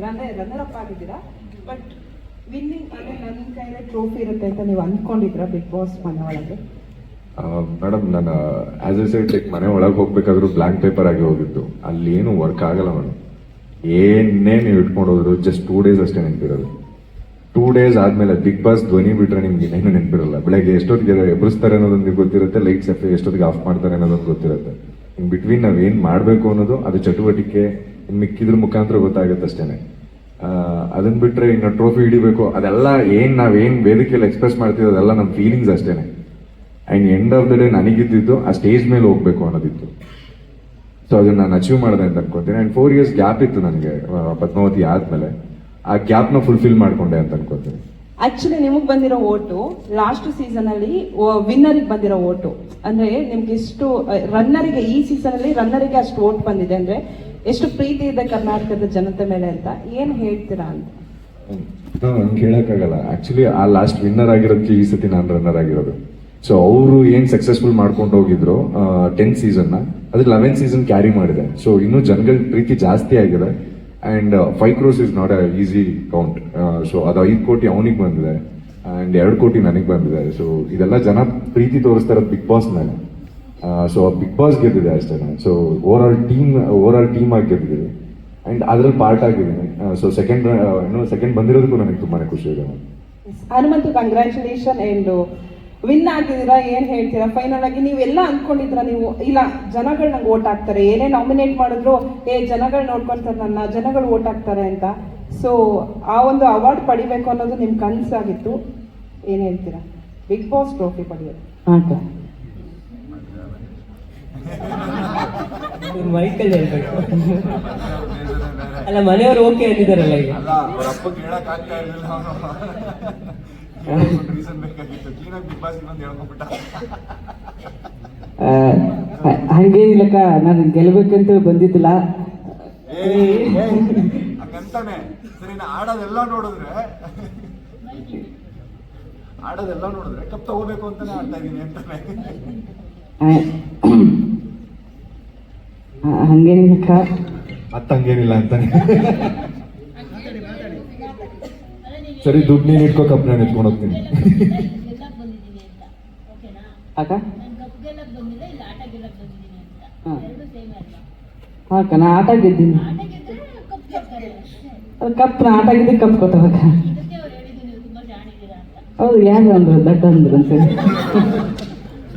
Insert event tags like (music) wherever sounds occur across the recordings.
ನನ್ನ ಮೇಡಮ್ ನಾನು as A side like ಮನೆ ಒಳಗೆ? ಹೋಗ್ಬೇಕಾದ್ರೂ ಬ್ಲಾಂಕ್ ಪೇಪರ್ ಆಗಿ ಹೋಗಿತ್ತು ಅಲ್ಲಿ ಏನು ವರ್ಕ್ ಆಗಲ್ಲ ಮೇಡಮ್ ಏನೇ ನೀವು ಇಟ್ಕೊಂಡು ಹೋದ್ರು ಜಸ್ಟ್ ಟೂ ಡೇಸ್ ಅಷ್ಟೇ ನೆನಪಿರೋದು. ಟೂ ಡೇಸ್ ಆದ್ಮೇಲೆ ಬಿಗ್ ಬಾಸ್ ಧ್ವನಿ ಬಿಟ್ರೆ ನಿಮ್ಗೆ ಏನು ನೆನಪಿರಲ್ಲ. ಬೆಳಗ್ಗೆ ಎಷ್ಟೊತ್ತಿಗೆ ಎಬ್ಬರಿಸ್ತಾರೆ ಅನ್ನೋದು ನಿಮ್ಗೆ ಗೊತ್ತಿರುತ್ತೆ ಲೈಟ್ಸ್ ಎಷ್ಟೊತ್ತಿಗೆ ಆಫ್ ಮಾಡ್ತಾರೆ ಅನ್ನೋದೊಂದು ಗೊತ್ತಿರುತ್ತೆ. ಇನ್ ಬಿಟ್ವೀನ್ ನಾವು ಏನು ಮಾಡಬೇಕು ಅನ್ನೋದು, ಅದು ಚಟುವಟಿಕೆ ಮಿಕ್ಕಿದ್ರ ಮುಖಾಂತರ ಗೊತ್ತಾಗುತ್ತೆ ಅಷ್ಟೇನೆ. ಅದನ್ನ ಬಿಟ್ಟರೆ ಇನ್ನು ಟ್ರೋಫಿ ಹಿಡಿಬೇಕು, ಅದೆಲ್ಲ ಏನು ನಾವೇನು ವೇದಿಕೆಯಲ್ಲಿ ಎಕ್ಸ್ಪ್ರೆಸ್ ಮಾಡ್ತೀವಿ ಅದೆಲ್ಲ ನಮ್ಮ ಫೀಲಿಂಗ್ಸ್ ಅಷ್ಟೇನೆ. And end of the day ನನಗಿದ್ದಿದ್ದು ಆ ಸ್ಟೇಜ್ ಮೇಲೆ ಹೋಗ್ಬೇಕು ಅನ್ನೋದಿತ್ತು. ಸೊ ಅದನ್ನ ನಾನು ಅಚೀವ್ ಮಾಡಿದೆ ಅಂತ ಅನ್ಕೋತೀನಿ. ಅಂಡ್ ಫೋರ್ ಇಯರ್ಸ್ ಗ್ಯಾಪ್ ಇತ್ತು ನನಗೆ ಪದ್ಮಾವತಿ ಆದ್ಮೇಲೆ. ಆ ಗ್ಯಾಪ್ನ ಫುಲ್ಫಿಲ್ ಮಾಡ್ಕೊಂಡೆ ಅಂತ ಅನ್ಕೋತೀನಿ. ಆಕ್ಚುಲಿ ನಿಮಗೆ ಬಂದಿರೋ ಓಟು ಲಾಸ್ಟ್ ಸೀಸನ್ ಅಲ್ಲಿ ವಿನ್ನರಿಗೆ ಬಂದಿರೋ ಓಟು. ಅಂದ್ರೆ ನಿಮ್ಗೆ ಎಷ್ಟು ರನ್ನರಿಗೆ ಈ ಸೀಸನ್ ಅಲ್ಲಿ ರನ್ನರಿಗೆ ಅಷ್ಟು ಓಟ್ ಬಂದಿದೆ ಅಂದ್ರೆ ಎಷ್ಟು ಪ್ರೀತಿ ಇದೆ ಕರ್ನಾಟಕದ ಜನತೆ ಮೇಲೆ ಅಂತ ಏನ್ ಹೇಳ್ತೀರಾ ಅಂತ? ನಾನು ಹೇಳೋಕ್ಕಾಗಲ್ಲ ಆಕ್ಚುಲಿ ಆ ಲಾಸ್ಟ್ ವಿನ್ನರ್ ಆಗಿರೋದಕ್ಕೆ ಈ ಸತಿ ನಾನು ರನ್ನರ್ ಆಗಿರೋದು. ಸೊ ಅವರು ಏನು ಸಕ್ಸಸ್ಫುಲ್ ಮಾಡ್ಕೊಂಡು ಹೋಗಿದ್ರು ಟೆನ್ ಸೀಸನ್ನ ಅದು ಲೆವೆನ್ ಸೀಸನ್ ಕ್ಯಾರಿ ಮಾಡಿದೆ. ಸೊ ಇನ್ನೂ ಜನಗಳ ಪ್ರೀತಿ ಜಾಸ್ತಿ ಆಗಿದೆ. And five crores is not a easy count so ಅದು ಐದು ಕೋಟಿ ಅವನಿಗೆ ಬಂದಿದೆ. ಅಂಡ್ ಎರಡು ಕೋಟಿ ನನಗೆ ಬಂದಿದೆ. ಸೊ ಇದೆಲ್ಲ ಜನ ಪ್ರೀತಿ ತೋರಿಸ್ತಾ ಬಿಗ್ ಬಾಸ್ ಮೇಲೆ. ಸೊ ಬಿಗ್ ಬಾಸ್ ಗೆದ್ದಿದೆ ಅಷ್ಟೇ ನಾನು. So overall team overall team ಆಗಿ ಗೆದ್ದಿದ್ದೀನಿ. ಅಂಡ್ ಅದ್ರಲ್ಲಿ ಪಾರ್ಟ್ ಆಗಿದ್ದೀನಿ. ಸೊ ಸೆಕೆಂಡ್ ಏನು ಸೆಕೆಂಡ್ ಬಂದಿರೋದಕ್ಕೂ ನನಗೆ ತುಂಬಾ ಖುಷಿ ಇದೆ. ಹನುಮಂತು ಕಂಗ್ರ್ಯಾಚುಲೇಷನ್ ಅಂಡ್ ವಿನ್ ಆಗಿದ್ದೀರಾ ಏನ್ ಹೇಳ್ತೀರಾ? ಫೈನಲ್ ಆಗಿ ನೀವೆಲ್ಲ ಅನ್ಕೊಂಡಿದ್ರ ನೀವು ಇಲ್ಲ ಜನಗಳು ನಂಗೆ ಓಟ್ ಹಾಕ್ತಾರೆ. ಏನೇ ನಾಮಿನೇಟ್ ಮಾಡಿದ್ರು ಏ ಜನಗಳು ನೋಡ್ಕೊಳ್ತಾರೆ ನನ್ನ ಜನಗಳು ಓಟ್ ಹಾಕ್ತಾರೆ ಅಂತ. ಸೊ ಆ ಒಂದು ಅವಾರ್ಡ್ ಪಡಿಬೇಕು ಅನ್ನೋದು ನಿಮ್ ಕನಸಾಗಿತ್ತು. ಏನ್ ಹೇಳ್ತೀರಾ? ಬಿಗ್ ಬಾಸ್ ಟ್ರೋಫಿ ಪಡೆಯೋದು ಆಟ ಮೈಕಲ್ಲಿ ಹೇಳ್ಬೇಕು. ಅಲ್ಲ ಮನೆಯವರು ಓಕೆ ಅಂದಿದ್ದಾರಲ್ಲ ಈಗ. ಹಂಗೇನಿಲ್ಲಕ್ಕ ನಾನು ಗೆಲ್ಬೇಕಂತ ಬಂದಿದ್ದಿಲ್ಲ. ಏ ಏ, ಹಂಗಂತಾನೆ. ಸರಿ ನಾ ಆಡೋದೆಲ್ಲ ನೋಡಿದ್ರೆ ಆಡೋದೆಲ್ಲ ನೋಡಿದ್ರೆ ಕಪ್ ತಗೋಬೇಕು ಅಂತಾನೆ ಆಡ್ತಾ ಇದೀನಿ ಅಂತಾನೆ. ಆ, ಅಕ್ಕ. ಹಂಗೇನಿಲ್ಲಕ್ಕ ಮತ್ತೆ ಹಂಗೇನಿಲ್ಲ ಅಂತಾನೆ. ಸರಿ ದುಡ್ಡು ನೀನು ಇಟ್ಕೋ ಕಪ್ ನಾನು ಇಟ್ಕೊಂಡು ಹೋಗ್ತೀನಿ. ಗೆಲ್ಲಕ್ ಬಂದಿದ್ದೀನಿ ಅಂತ ಓಕೆನಾ ಅಕ್ಕ? ನಾನು ಕಪ್ ಗೆಲ್ಲಕ್ ಬಂದಿಲ್ಲ ಇಲ್ಲ ಆಟ ಗೆಲ್ಲಕ್ ಬಂದಿದ್ದೀನಿ ಅಂತ ಎರಡು ಸೇಮ್ ಅಲ್ಲ ಅಕ್ಕ ನಾ ಆಟ ಗೆದ್ದೀನಿ. ಕಪ್ ನಾ ಆಟ ಗೆದ್ದೆ ಕಪ್ ಕೊಟ್ಟವಕ್ಕ ಅಕ್ಕ. ಅವ್ರು ನೀವು ತುಂಬಾ ಜಾಣಿದ್ದೀರಾ ಅಂತ ಹೌದು ಯಾರು ಅಂದ್ರು? ದಡ್ಡ ಅಂದ್ರು ಅಂತೇಳಿ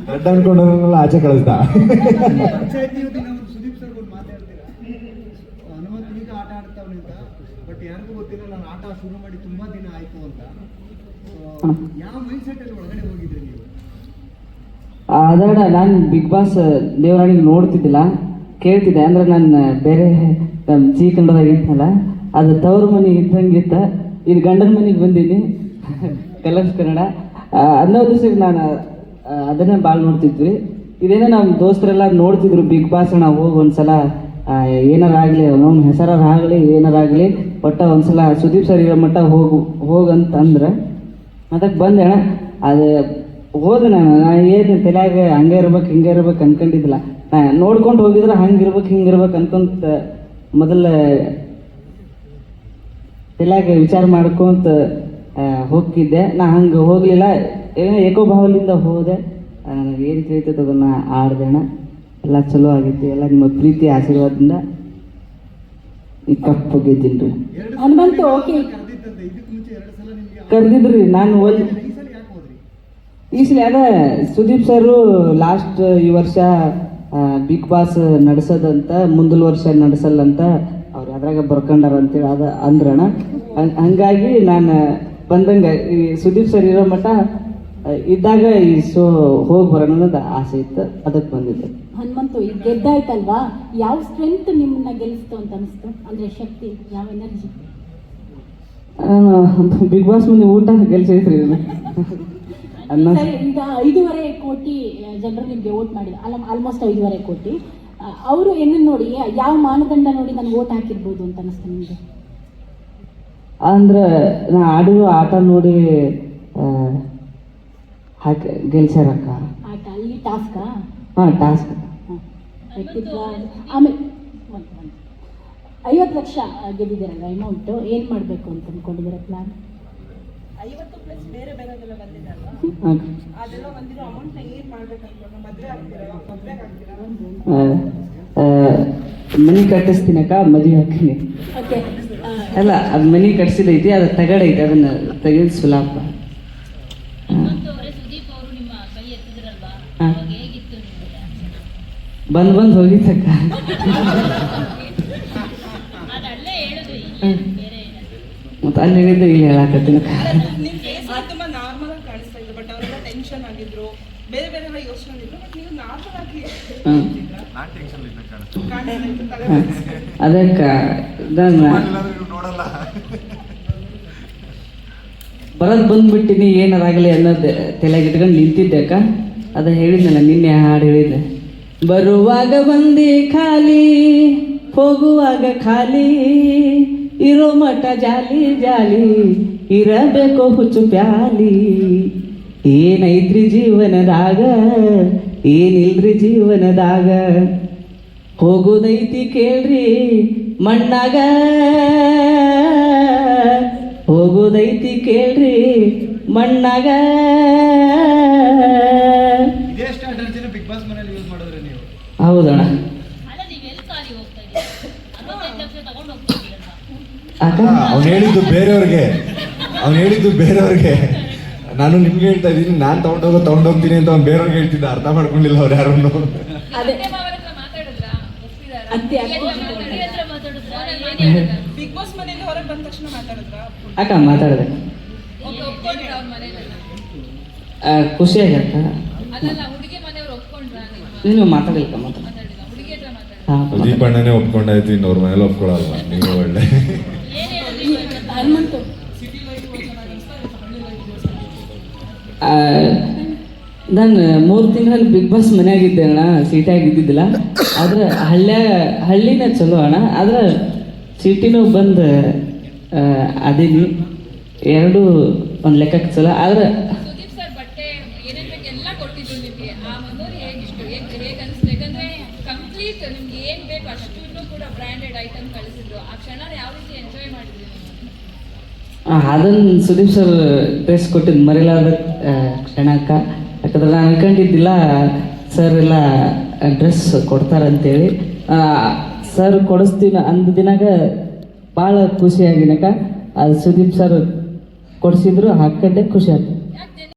ದಡ್ಡ ಅನ್ಕೊಂಡವ್ರನ್ನೆಲ್ಲ ಆಚೆ ಕಳಿಸ್ದ ಪಂಚಾಯತಿ ದಿನ ಒಂದು ಸುದೀಪ್ ಸರ್ ಒಂದು ಮಾತಾಡ್ತೀರಾ ಹನುಮಂತ ಈಗ ಆಟ ಆಡ್ತಾವನೆ ಅಂತ ಬಟ್ ಯಾರಿಗೂ ಗೊತ್ತಿಲ್ಲ, ನಾನು ಆಟ ಶುರು ಮಾಡಿ ತುಂಬಾ ದಿನ ಆಯ್ತು ಅಂತ. ಯಾವ ಮೈಂಡ್ ಸೆಟ್ ಅಲ್ಲಿ ಒಳಗಡೆ ಹೋಗಿದ್ರಿ ನೀವು? ಅದರ ನಾನು ಬಿಗ್ ಬಾಸ್ ದೇವರಾಣಿ ನೋಡ್ತಿದ್ದಿಲ್ಲ. ಕೇಳ್ತಿದ್ದೆ, ಅಂದ್ರೆ ನಾನು ಬೇರೆ ನಮ್ಮ ಜಿ ಕನ್ನಡದಾಗ ಇದ್ನಲ್ಲ, ಅದು ತವ್ರ ಮನೆ ಇದ್ದಂಗಿತ್ತ. ಇದು ಗಂಡನ ಮನೆಗೆ ಬಂದೀನಿ (laughs) ಕಲರ್ಸ್ ಕನ್ನಡ. ಅನ್ನೋ ದಿವಸಕ್ಕೆ ನಾನು ಅದನ್ನೇ ಭಾಳ ನೋಡ್ತಿದ್ವಿ. ಇದೇನೋ ನಮ್ಮ ದೋಸ್ತರೆಲ್ಲ ನೋಡ್ತಿದ್ರು ಬಿಗ್ ಬಾಸ್ ನಾವು ಒಂದ್ಸಲ ಸಲ ಏನಾರ ಆಗಲಿ ನಮ್ಮ ಹೆಸರಾರ ಆಗಲಿ ಏನಾರ ಆಗಲಿ ಒಟ್ಟ ಒಂದ್ಸಲ ಸುದೀಪ್ ಸರ್ ಇರೋ ಮಟ್ಟ ಹೋಗು, ಹೋಗಂತಂದ್ರೆ ಅದಕ್ಕೆ ಬಂದೆ ಅಣ್ಣ. ಅದು, ಹೋದೆ ನಾನು, ನಾ ಏನು ತಲೆಯಾಗ ಹಂಗೆ ಇರ್ಬೇಕು, ಹಿಂಗೆ ಇರ್ಬೇಕು ಅನ್ಕೊಂಡಿದ್ದಿಲ್ಲ. ನಾ ನೋಡ್ಕೊಂಡು ಹೋಗಿದ್ರೆ ಹಂಗೆ ಇರ್ಬೇಕು, ಹಿಂಗೆ ಇರ್ಬೇಕು ಅನ್ಕೊಂತ ಮೊದಲ ತಲೆಯಾಗ ವಿಚಾರ ಮಾಡ್ಕೊಂತ ಹೋಗ್ತಿದ್ದೆ. ನಾ ಹಂಗೆ ಹೋಗಲಿಲ್ಲ. ಏನೋ ಏಕೋಭಾವಲಿಂದ ಹೋದೆ. ನನಗೆ ಏನು ತಿಳಿತೈತೆ ಅದನ್ನು ಆಡ್ದೆ ಅಣ್ಣ ಎಲ್ಲ ಚಲೋ ಆಗಿತ್ತು ಎಲ್ಲ ನಿಮ್ಮ ಪ್ರೀತಿ ಆಶೀರ್ವಾದದಿಂದ ಈ ಕಪ್ಪು ಗೆದ್ದಿನಿ ರೀ ಹನುಮಂತು ಓಕೆ. ಕರೆದಿದ್ರಿ ನಾನು ಒಂದು ಈ ಸಲ ಅದ ಸುದೀಪ್ ಸರ್ ಲಾಸ್ಟ್ ಈ ವರ್ಷ ಬಿಗ್ ಬಾಸ್ ನಡೆಸೋದಂತ ಮುಂದಿನ ವರ್ಷ ನಡೆಸಲ್ಲಂತ ಅವ್ರು ಅದ್ರಾಗ ಬರ್ಕೊಂಡಾರ ಅಂತೇಳಿ ಅದ ಅಂದ್ರಣ. ಹಂಗ್- ಹಂಗಾಗಿ ನಾನು ಬಂದಂಗ ಈ ಸುದೀಪ್ ಸರ್ ಇರೋ ಮಟ್ಟ ಇದ್ದಾಗ ಈ ಸೋ ಹೋಗಿ ಬರೋಣ ಅನ್ನೋದು ಆಸೆ ಇತ್ತು. ಅದಕ್ಕೆ ಬಂದಿದ್ದೆ. ಹನುಮಂತು ಈಗ ಗೆದ್ದಾಯ್ತಲ್ವಾ? ಯಾವ ಸ್ಟ್ರೆಂತ್ ನಿಮ್ಮನ್ನ ಗೆಲ್ಲಿಸ್ತು ಅಂತ ಅನಿಸ್ತು? ಅಂದ್ರೆ ಶಕ್ತಿ ಯಾವ ಎನರ್ಜಿ ಬಿಗ್ ಬಾಸ್ ಮುಂದೆ ಊಟ ಗೆಲ್ಸೈತ್ರಿ ಅನ್ನ ಈಗ ಐದೂವರೆ ಕೋಟಿ ಜನರು ನಿಮ್ಗೆ ವೋಟ್ ಮಾಡಿ ಅಲ್ಲ ಆಲ್ಮೋಸ್ಟ್ ಐದೂವರೆ ಕೋಟಿ. ಅವರು ಏನನ್ನ ನೋಡಿ ಯಾವ ಮಾನದಂಡ ನೋಡಿ ನಾನು ವೋಟ್ ಹಾಕಿರ್ಬೋದು ಅಂತ ಅನಿಸ್ತು ನಿಮ್ಗೆ? ಅಂದ್ರೆ ನಾ ಆಡಿರೋ ಆಟ ನೋಡಿ ಹಾಕಿ ಗೆಲ್ಸ್ಯಾರಕ್ಕ ಆಟ ಅಲ್ಲಿ ಟಾಸ್ಕಾ ಹಾಂ ಟಾಸ್ಕ್ ಆಮೇಲೆ. ಐವತ್ತು ಲಕ್ಷ ಗೆದ್ದಿದ್ದೀರಲ್ಲ ಅಮೌಂಟು ಏನು ಮಾಡಬೇಕು ಅಂತ ಅಂದ್ಕೊಂಡಿದ್ದೀರ ಪ್ಲಾನ್ ಐವತ್ತು ಪ್ಲಸ್ ಬೇರೆ ಬೇರೆದೆಲ್ಲ ಬಂದಿದೆಯಲ್ಲ ಹಾಂ ಅದೆಲ್ಲ ಬಂದಿರೋ ಅಮೌಂಟ್ನ ಏನು ಮಾಡ್ಬೇಕಂತ ಮದುವೆ ಆಗ್ತೀರಾ? ಮದುವೆ ಮನಿ ಕಟ್ಟಿಸ್ತೀನಕ್ಕ ಮದುವೆ ಹಾಕಿನಿ ಓಕೆ ಅಲ್ಲ ಅದು ಮನಿ ಕಟ್ಸಿದೈತಿ ಅದು ತಗಡೈತಿ ಅದನ್ನ ತೆಗೆದು ಸುಲಾಪ ಅವರೇ ಸುದೀಪ್ ಅವರು ನಿಮ್ಮ ಕೈ ಎತ್ತಿದ್ರಲ್ವಾ ಹಾ. ಅವಾಗ ಹೇಗಿತ್ತು ನಿಮ್ಗೆ ಬಂದ್ ಬಂದ್ ಹೋಗಿತ್ತಕ್ಕ ಮತ್ತೆ ಅಲ್ಲಿ ಹೇಳಿದ್ದು ಇಲ್ಲಿ ಹೇಳಾಕತ್ತೀನಿ. ಅದಕ್ಕ ಬರೋದ್ ಬಂದ್ಬಿಟ್ಟಿನಿ ಏನಾರಾಗಲಿ ಅನ್ನೋದು ತಲೆಗೆ ಇಟ್ಕೊಂಡು ನಿಂತಿದ್ದೆ ಅಕ್ಕ. ಅದ ಹೇಳಿದ್ನಲ್ಲ, ನಿನ್ನೆ ಹಾಡು ಹೇಳಿದ್ದೆ. ಬರುವಾಗ ಬಂದಿ ಖಾಲಿ, ಹೋಗುವಾಗ ಖಾಲಿ, ಇರೋ ಮಠ ಜಾಲಿ ಜಾಲಿ, ಇರಬೇಕು ಹುಚ್ಚು ಪ್ಯಾಲಿ. ಏನೈತ್ರಿ ಜೀವನದಾಗ, ಏನಿಲ್ರಿ ಜೀವನದಾಗ? ಹೋಗೋದೈತಿ ಕೇಳ್ರಿ ಮಣ್ಣಾಗ. ಹೋಗೋದೈತಿ ಕೇಳ್ರಿ ಮಣ್ಣಾಗ ಇದೇ ಸ್ಟ್ರಾಟಜಿನ ಬಿಗ್ ಬಾಸ್ ಮನೇಲಿ ಯೂಸ್ ಮಾಡಿದ್ರೆ ನೀವು ಹೌದಣ್ಣ ಅಲ್ಲ ನೀವು ಎಲ್ಲಿ ಖಾಲಿ ಹೋಗ್ತಾ ಇದ್ದೀರಾ ಅರವತ್ತೈದು ಲಕ್ಷ ತಗೊಂಡು ಹೋಗ್ತಾ ಇದ್ದೀರಲ್ವಾ ಅಕ್ಕ? ಅವ್ನು ಹೇಳಿದ್ದು ಬೇರೆಯವ್ರಿಗೆ. ಅವ್ನು ಹೇಳಿದ್ದು ಬೇರೆಯವ್ರಿಗೆ. ನಾನು ನಿಮ್ಗೆ ಹೇಳ್ತಾ ಇದ್ದೀನಿ ನಾನು ತಗೊಂಡೋಗೋ ತಗೊಂಡೋಗ್ತೀನಿ ಅಂತ ಅವ್ನು ಬೇರೆಯವ್ರಿಗೆ ಹೇಳ್ತಿದ್ದ ಅರ್ಥ ಮಾಡ್ಕೊಂಡಿಲ್ಲ ಅವ್ರು ಯಾರನ್ನು. ಅಕ್ಕ ಮಾವರ ಖುಷಿಯಾಗಿ ಮಾತಾಡಿದ್ರಾ? ಒಪ್ಪಿದಾರಾ? ಅತ್ತೆ ಅತ್ತೆ ಅಪ್ಪ ಹತ್ರ ಹತ್ರ ಮಾತಾಡಿದ್ರಾ ಏನ್ ಬಿಗ್ ಬಾಸ್ ಮನೆಯಿಂದ ಹೊರಗೆ ಬಂದ ತಕ್ಷಣ ಮಾತಾಡಿದ್ರ? ಅಕ್ಕ ಮಾತಾಡ್ದೆ. ಖುಷಿ ಹುಡುಗಿ ಮಾತಾಡಲಿಕ್ಕೆ ಮಾತಾಡಿಲ್ಲ ಹಾ ಪ್ರದೀಪ್ ಅಣ್ಣನೇ ಒಪ್ಕೊಂಡಾಯ್ತು ಇನ್ನೊರ್ ಅವ್ರ ಮನೇಲಿ ಒಪ್ಕೊಳಲ್ಲ. ನೀವು ಒಳ್ಳೆ? ಹನುಮಂತು ನಾನು ಮೂರು ತಿಂಗಳಲ್ಲಿ ಬಿಗ್ ಬಾಸ್ ಮನ್ಯಾಗಿದ್ದೆ ಅಣ್ಣ ಸೀಟಾಗಿ ಇದ್ದಿದ್ದಿಲ್ಲ. ಆದ್ರೆ ಹಳ್ಳ ಹಳ್ಳಿನೇ ಚಲೋ ಅಣ್ಣ ಆದ್ರೆ ಸಿಟಿನೂ ಬಂದು ಅದೀನಿ. ಎರಡು ಒಂದು ಲೆಕ್ಕಕ್ಕೆ ಚಲೋ. ಆದ್ರೆ ಏನೇನ್ ಎಲ್ಲ ಕೊಟ್ಟಿದ್ರು ನಿಮಗೆ. ಆ ಮನೋರು ಹೇಗಿಷ್ಟು? ಹೇಗೆ ಹೇಗೆ ಅನಿಸ್ತು? ಯಾಕಂದ್ರೆ ಕಂಪ್ಲೀಟ್ ನಿಮ್ಗೆ ಏನ್ ಬೇಕು ಅಷ್ಟನ್ನು ಕೂಡ ಬ್ರ್ಯಾಂಡೆಡ್ ಐಟಮ್ ಕಳಿಸಿದ್ರು. ಆ ಕ್ಷಣ ಯಾವ ರೀತಿ ಎಂಜಾಯ್ ಮಾಡಿದ್ರು? ಅದನ್ನ ಸುದೀಪ್ ಸರ್ ಡ್ರೆಸ್ ಕೊಟ್ಟಿದ್ದು ಮರಿಲಾದ ಕ್ಷಣಕ್ಕ. ಯಾಕಂದ್ರೆ ನಾನು ಅನ್ಕೊಂಡಿದ್ದಿಲ್ಲ ಸರ್ ಎಲ್ಲ ಡ್ರೆಸ್ ಕೊಡ್ತಾರಂತೇಳಿ. ಸರ್ ಕೊಡಿಸ್ತೀನ ಅಂದ ದಿನಾಗ ಭಾಳ ಖುಷಿಯಾಗಿನಕ ಅದು ಸುದೀಪ್ ಸರ್ ಕೊಡಿಸಿದ್ರು, ಹಾಕೊಂಡೆ ಖುಷಿ ಆಯ್ತು